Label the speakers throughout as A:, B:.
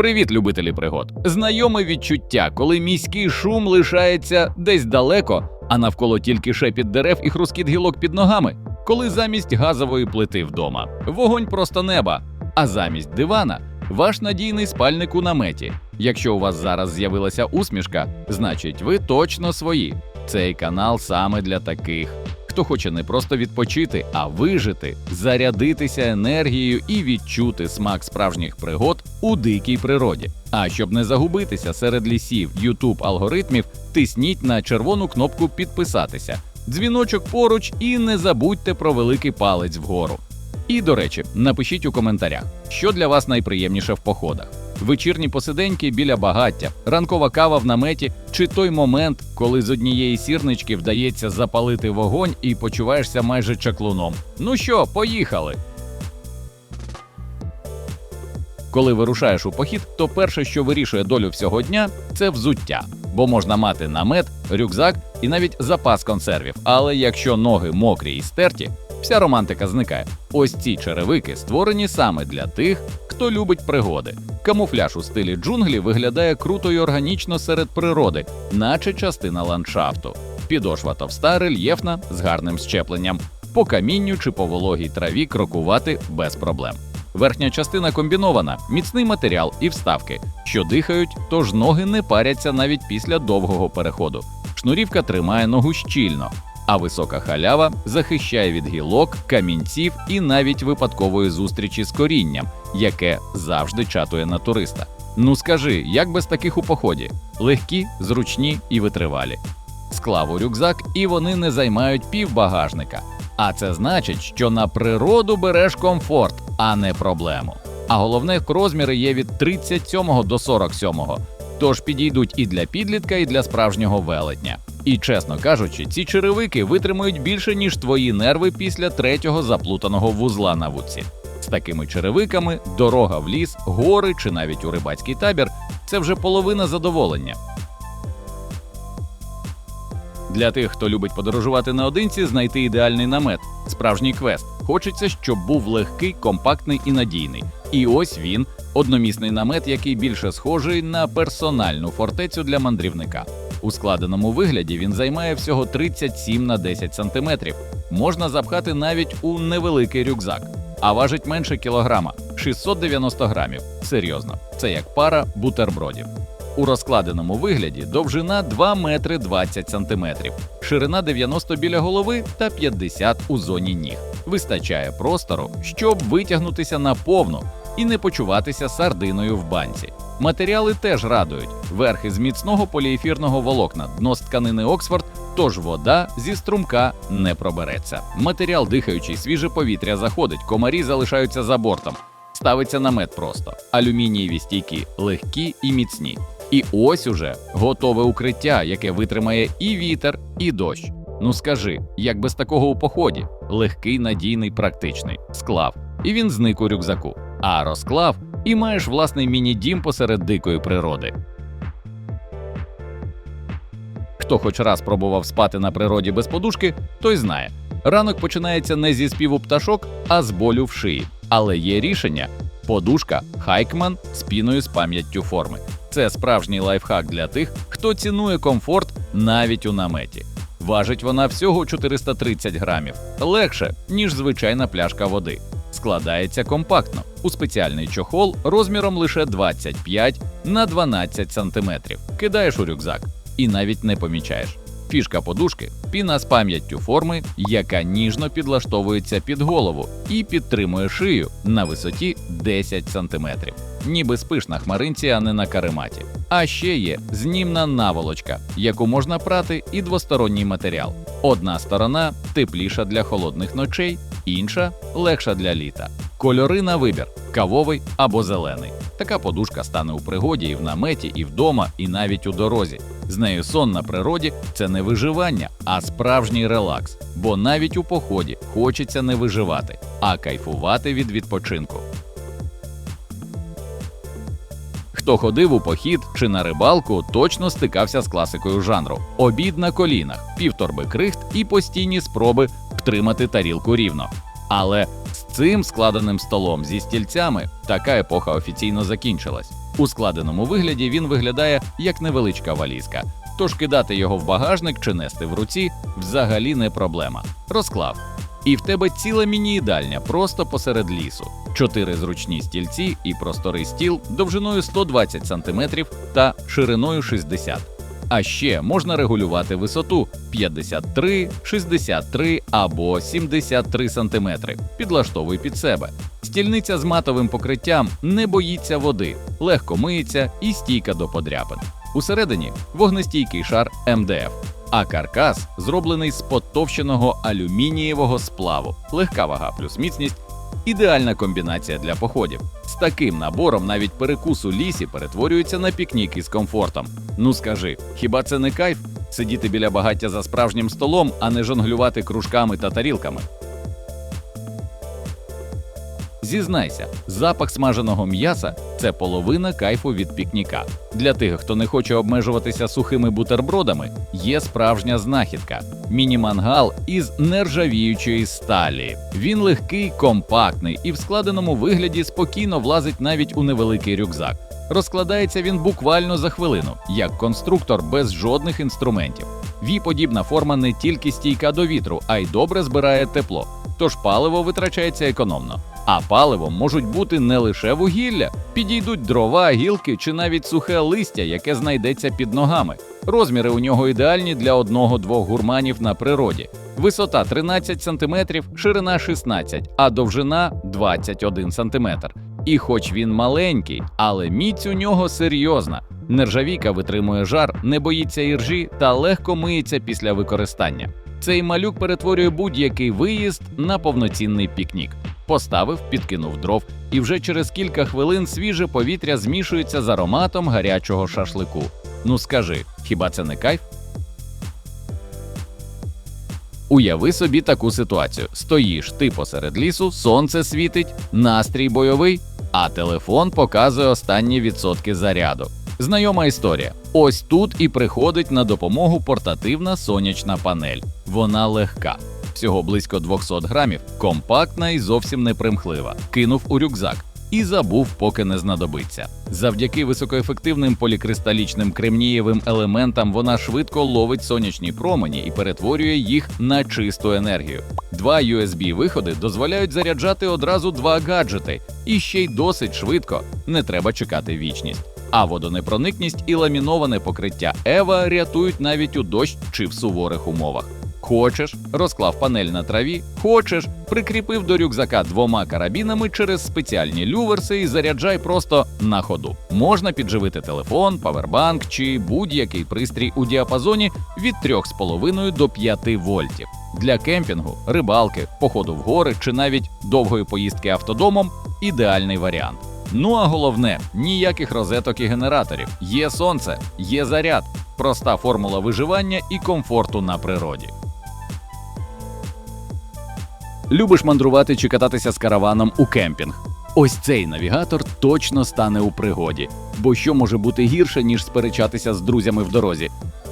A: Привіт, любителі пригод! Знайоме відчуття, коли міський шум лишається десь далеко, а навколо тільки шепіт дерев і хрускіт гілок під ногами, коли замість газової плити вдома вогонь просто неба, а замість дивана ваш надійний спальник у наметі. Якщо у вас зараз з'явилася усмішка, значить ви точно свої. Цей канал саме для таких, хто хоче не просто відпочити, а вижити, зарядитися енергією і відчути смак справжніх пригод у дикій природі. А щоб не загубитися серед лісів YouTube алгоритмів, тисніть на червону кнопку підписатися, дзвіночок поруч і не забудьте про великий палець вгору. І до речі, напишіть у коментарях, що для вас найприємніше в походах. Вечірні посиденьки біля багаття, ранкова кава в наметі, чи той момент, коли з однієї сірнички вдається запалити вогонь і почуваєшся майже чаклуном. Ну що, поїхали! Коли вирушаєш у похід, то перше, що вирішує долю всього дня, це взуття, бо можна мати намет, рюкзак і навіть запас консервів. Але якщо ноги мокрі і стерті, вся романтика зникає. Ось ці черевики створені саме для тих, хто любить пригоди. Камуфляж у стилі джунглі виглядає круто і органічно серед природи, наче частина ландшафту. Підошва товста, рельєфна з гарним щепленням. По камінню чи по вологій траві крокувати без проблем. Верхня частина комбінована, міцний матеріал і вставки, що дихають, тож ноги не паряться навіть після довгого переходу. Шнурівка тримає ногу щільно, а висока халява захищає від гілок, камінців і навіть випадкової зустрічі з корінням, яке завжди чатує на туриста. Ну скажи, як без таких у поході? Легкі, зручні і витривалі. Склав у рюкзак, і вони не займають пів багажника. А це значить, що на природу береш комфорт, а не проблему. А головне, розміри є від 37 до 47, тож підійдуть і для підлітка, і для справжнього велетня. І чесно кажучи, ці черевики витримають більше, ніж твої нерви після третього заплутаного вузла на вудці. З такими черевиками дорога в ліс, гори чи навіть у рибацький табір це вже половина задоволення. Для тих, хто любить подорожувати наодинці, знайти ідеальний намет, справжній квест. Хочеться, щоб був легкий, компактний і надійний. І ось він одномісний намет, який більше схожий на персональну фортецю для мандрівника. У складеному вигляді він займає всього 37 на 10 сантиметрів. Можна запхати навіть у невеликий рюкзак, а важить менше кілограма 690 грамів. Серйозно, це як пара бутербродів. У розкладеному вигляді довжина 2 метри 20 сантиметрів, ширина 90 біля голови та 50 у зоні ніг. Вистачає простору, щоб витягнутися наповну і не почуватися сардиною в банці. Матеріали теж радують: верх із міцного поліефірного волокна, дно з тканини Оксфорд, тож вода зі струмка не пробереться. Матеріал дихаючий, свіже повітря заходить, комарі залишаються за бортом. Ставиться намет просто, алюмінієві стійки легкі і міцні. І ось уже готове укриття, яке витримає і вітер, і дощ. Ну скажи, як без такого у поході? Легкий, надійний, практичний. Склав. І він зник у рюкзаку. А розклав і маєш власний міні-дім посеред дикої природи. Хто хоч раз пробував спати на природі без подушки, той знає. Ранок починається не зі співу пташок, а з болю в шиї. Але є рішення: подушка Хайкман з піною з пам'яттю форми. Це справжній лайфхак для тих, хто цінує комфорт навіть у наметі. Важить вона всього 430 грамів, легше, ніж звичайна пляшка води. Складається компактно у спеціальний чохол розміром лише 25 на 12 сантиметрів. Кидаєш у рюкзак і навіть не помічаєш. Фішка подушки піна з пам'яттю форми, яка ніжно підлаштовується під голову і підтримує шию на висоті 10 см. Ніби спиш на хмаринці, а не на карематі. А ще є знімна наволочка, яку можна прати, і двосторонній матеріал. Одна сторона тепліша для холодних ночей, інша легша для літа. Кольори на вибір кавовий або зелений. Така подушка стане у пригоді і в наметі, і вдома, і навіть у дорозі. З нею сон на природі це не виживання, а справжній релакс. Бо навіть у поході хочеться не виживати, а кайфувати від відпочинку. Хто ходив у похід чи на рибалку, точно стикався з класикою жанру: обід на колінах, півторби крихт і постійні спроби втримати тарілку рівно. Але з цим складеним столом зі стільцями така епоха офіційно закінчилась. У складеному вигляді він виглядає як невеличка валізка, тож кидати його в багажник чи нести в руці взагалі не проблема. Розклав. І в тебе ціла міні-їдальня просто посеред лісу, чотири зручні стільці і просторий стіл довжиною 120 см та шириною 60 а ще можна регулювати висоту 53, 63 або 73 см. Підлаштовуй під себе. Стільниця з матовим покриттям не боїться води, легко миється і стійка до подряпин. Усередині вогнестійкий шар МДФ, а каркас зроблений з потовщеного алюмінієвого сплаву, легка вага плюс міцність. Ідеальна комбінація для походів. З таким набором навіть перекус у лісі перетворюється на пікнік із комфортом. Ну скажи, хіба це не кайф? Сидіти біля багаття за справжнім столом, а не жонглювати кружками та тарілками. Зізнайся, запах смаженого м'яса це половина кайфу від пікніка. Для тих, хто не хоче обмежуватися сухими бутербродами, є справжня знахідка міні-мангал із нержавіючої сталі. Він легкий, компактний і в складеному вигляді спокійно влазить навіть у невеликий рюкзак. Розкладається він буквально за хвилину, як конструктор без жодних інструментів. Ві-подібна форма не тільки стійка до вітру, а й добре збирає тепло, тож паливо витрачається економно. А паливом можуть бути не лише вугілля, підійдуть дрова, гілки чи навіть сухе листя, яке знайдеться під ногами. Розміри у нього ідеальні для одного-двох гурманів на природі. Висота 13 см, ширина 16, а довжина 21 см. І хоч він маленький, але міць у нього серйозна. Нержавійка витримує жар, не боїться іржі та легко миється після використання. Цей малюк перетворює будь-який виїзд на повноцінний пікнік. Поставив, підкинув дров, і вже через кілька хвилин свіже повітря змішується з ароматом гарячого шашлику. Ну скажи, хіба це не кайф? Уяви собі таку ситуацію: стоїш ти посеред лісу, сонце світить, настрій бойовий, а телефон показує останні відсотки заряду. Знайома історія. Ось тут і приходить на допомогу портативна сонячна панель. Вона легка, всього близько 200 грамів, компактна і зовсім не примхлива. Кинув у рюкзак і забув, поки не знадобиться. Завдяки високоефективним полікристалічним кремнієвим елементам вона швидко ловить сонячні промені і перетворює їх на чисту енергію. Два USB-виходи дозволяють заряджати одразу два гаджети, і ще й досить швидко, не треба чекати вічність. А водонепроникність і ламіноване покриття Ева рятують навіть у дощ чи в суворих умовах. Хочеш, розклав панель на траві, хочеш, прикріпив до рюкзака двома карабінами через спеціальні люверси і заряджай просто на ходу. Можна підживити телефон, павербанк чи будь-який пристрій у діапазоні від 3,5 до 5 вольтів. Для кемпінгу, рибалки, походу в гори чи навіть довгої поїздки автодомом ідеальний варіант. Ну а головне ніяких розеток і генераторів. Є сонце, є заряд, проста формула виживання і комфорту на природі. Любиш мандрувати чи кататися з караваном у кемпінг? Ось цей навігатор точно стане у пригоді, бо що може бути гірше, ніж сперечатися з друзями в дорозі?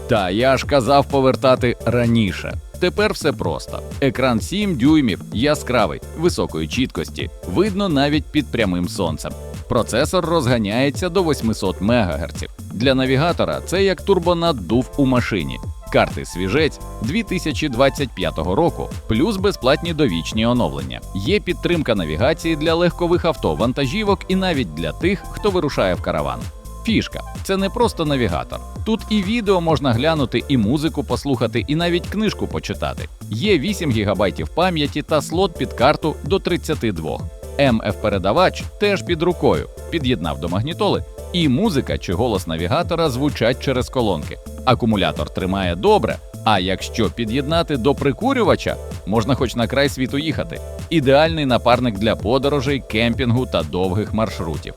A: Та я ж казав повертати раніше. Тепер все просто. Екран 7 дюймів, яскравий, високої чіткості, видно навіть під прямим сонцем. Процесор розганяється до 800 МГц. Для навігатора це як турбонаддув у машині. Карти свіжець 2025 року, плюс безплатні довічні оновлення. Є підтримка навігації для легкових авто, вантажівок і навіть для тих, хто вирушає в караван. Фішка це не просто навігатор. Тут і відео можна глянути, і музику послухати, і навіть книжку почитати. Є 8 ГБ пам'яті та слот під карту до 32. МФ-передавач теж під рукою, під'єднав до магнітоли, і музика чи голос навігатора звучать через колонки. Акумулятор тримає добре. А якщо під'єднати до прикурювача, можна хоч на край світу їхати. Ідеальний напарник для подорожей, кемпінгу та довгих маршрутів.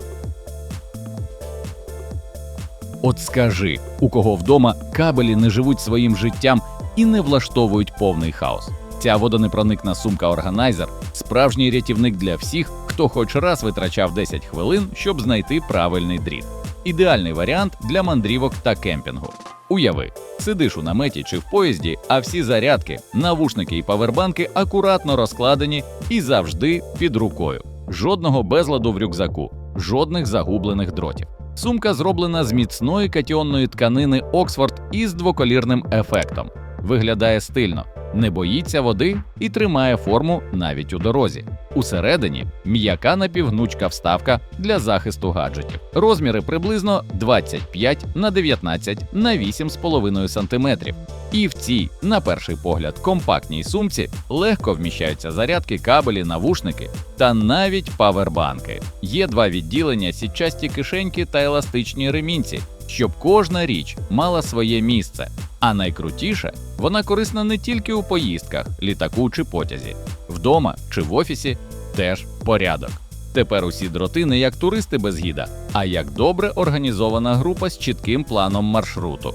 A: От скажи, у кого вдома кабелі не живуть своїм життям і не влаштовують повний хаос. Ця водонепроникна сумка органайзер справжній рятівник для всіх, хто хоч раз витрачав 10 хвилин, щоб знайти правильний дріт. Ідеальний варіант для мандрівок та кемпінгу. Уяви, сидиш у наметі чи в поїзді, а всі зарядки, навушники і павербанки акуратно розкладені і завжди під рукою. Жодного безладу в рюкзаку, жодних загублених дротів. Сумка зроблена з міцної катіонної тканини Оксфорд із двоколірним ефектом. Виглядає стильно, не боїться води і тримає форму навіть у дорозі. Усередині м'яка напівгнучка вставка для захисту гаджетів. Розміри приблизно 25 на 19 на 8,5 см. І в цій, на перший погляд, компактній сумці легко вміщаються зарядки, кабелі, навушники та навіть павербанки. Є два відділення, сітчасті кишеньки та еластичні ремінці, щоб кожна річ мала своє місце. А найкрутіше, вона корисна не тільки у поїздках, літаку чи потязі, вдома чи в офісі теж порядок. Тепер усі дроти не як туристи без гіда, а як добре організована група з чітким планом маршруту.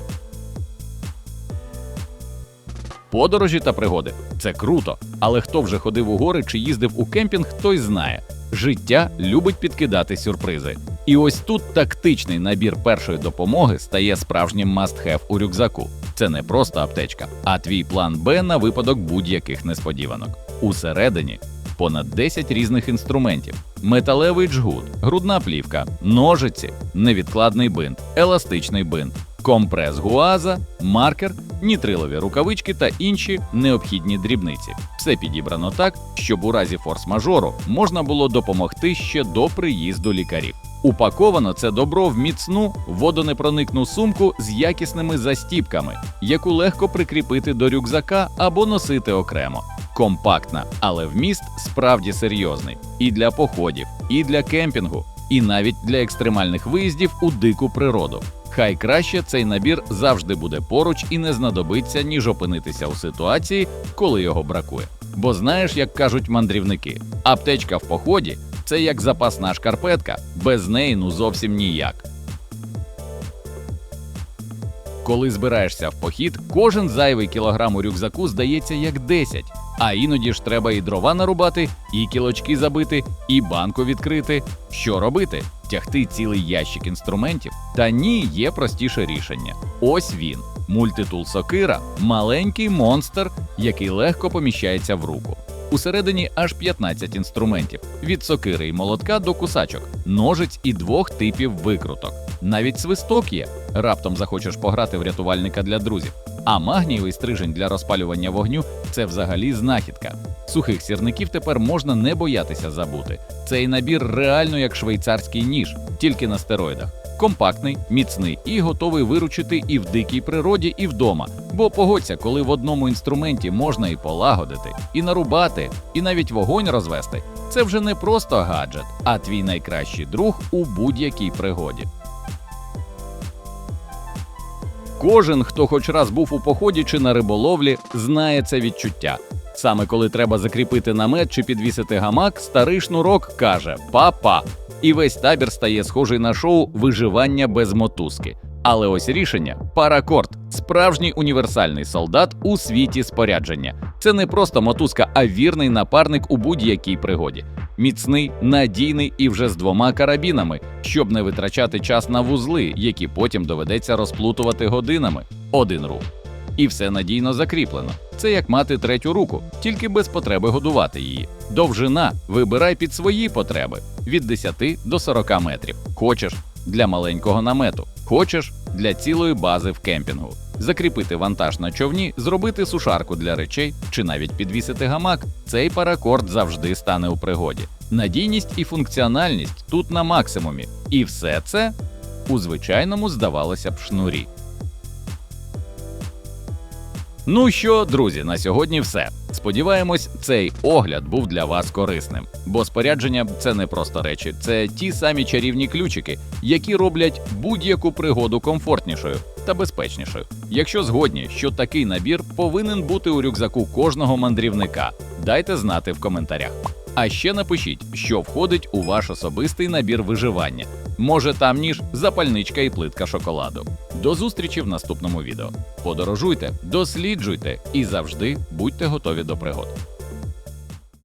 A: Подорожі та пригоди це круто, але хто вже ходив у гори чи їздив у кемпінг, той знає. Життя любить підкидати сюрпризи. І ось тут тактичний набір першої допомоги стає справжнім must-have у рюкзаку. Це не просто аптечка, а твій план Б на випадок будь-яких несподіванок. Усередині понад 10 різних інструментів: металевий джгут, грудна плівка, ножиці, невідкладний бинт, еластичний бинт, компрес гуаза, маркер, нітрилові рукавички та інші необхідні дрібниці. Все підібрано так, щоб у разі форс-мажору можна було допомогти ще до приїзду лікарів. Упаковано це добро в міцну водонепроникну сумку з якісними застіпками, яку легко прикріпити до рюкзака або носити окремо. Компактна, але вміст справді серйозний і для походів, і для кемпінгу, і навіть для екстремальних виїздів у дику природу. Хай краще цей набір завжди буде поруч і не знадобиться, ніж опинитися у ситуації, коли його бракує. Бо знаєш, як кажуть мандрівники, аптечка в поході це як запасна шкарпетка, без неї ну зовсім ніяк. Коли збираєшся в похід, кожен зайвий кілограм у рюкзаку здається як 10. А іноді ж треба і дрова нарубати, і кілочки забити, і банку відкрити. Що робити? Тягти цілий ящик інструментів? Та ні, є простіше рішення. Ось він. Мультитул сокира маленький монстр, який легко поміщається в руку. Усередині аж 15 інструментів: від сокири і молотка до кусачок, ножиць і двох типів викруток. Навіть свисток є. Раптом захочеш пограти в рятувальника для друзів. А магнієвий стрижень для розпалювання вогню це взагалі знахідка. Сухих сірників тепер можна не боятися забути. Цей набір реально як швейцарський ніж, тільки на стероїдах. Компактний, міцний і готовий виручити і в дикій природі, і вдома. Бо погодься, коли в одному інструменті можна і полагодити, і нарубати, і навіть вогонь розвести. Це вже не просто гаджет, а твій найкращий друг у будь-якій пригоді. Кожен, хто хоч раз був у поході чи на риболовлі, знає це відчуття. Саме коли треба закріпити намет чи підвісити гамак, старий шнурок каже Па-па. І весь табір стає схожий на шоу виживання без мотузки. Але ось рішення паракорд справжній універсальний солдат у світі спорядження. Це не просто мотузка, а вірний напарник у будь-якій пригоді. Міцний, надійний і вже з двома карабінами, щоб не витрачати час на вузли, які потім доведеться розплутувати годинами. Один рух. І все надійно закріплено. Це як мати третю руку, тільки без потреби годувати її. Довжина вибирай під свої потреби від 10 до 40 метрів. Хочеш для маленького намету, хочеш для цілої бази в кемпінгу. Закріпити вантаж на човні, зробити сушарку для речей чи навіть підвісити гамак. Цей паракорд завжди стане у пригоді. Надійність і функціональність тут на максимумі. І все це у звичайному здавалося б шнурі. Ну що, друзі, на сьогодні все. Сподіваємось, цей огляд був для вас корисним, бо спорядження це не просто речі, це ті самі чарівні ключики, які роблять будь-яку пригоду комфортнішою та безпечнішою. Якщо згодні, що такий набір повинен бути у рюкзаку кожного мандрівника, дайте знати в коментарях. А ще напишіть, що входить у ваш особистий набір виживання. Може там ніж запальничка і плитка шоколаду. До зустрічі в наступному відео. Подорожуйте, досліджуйте і завжди будьте готові до пригод.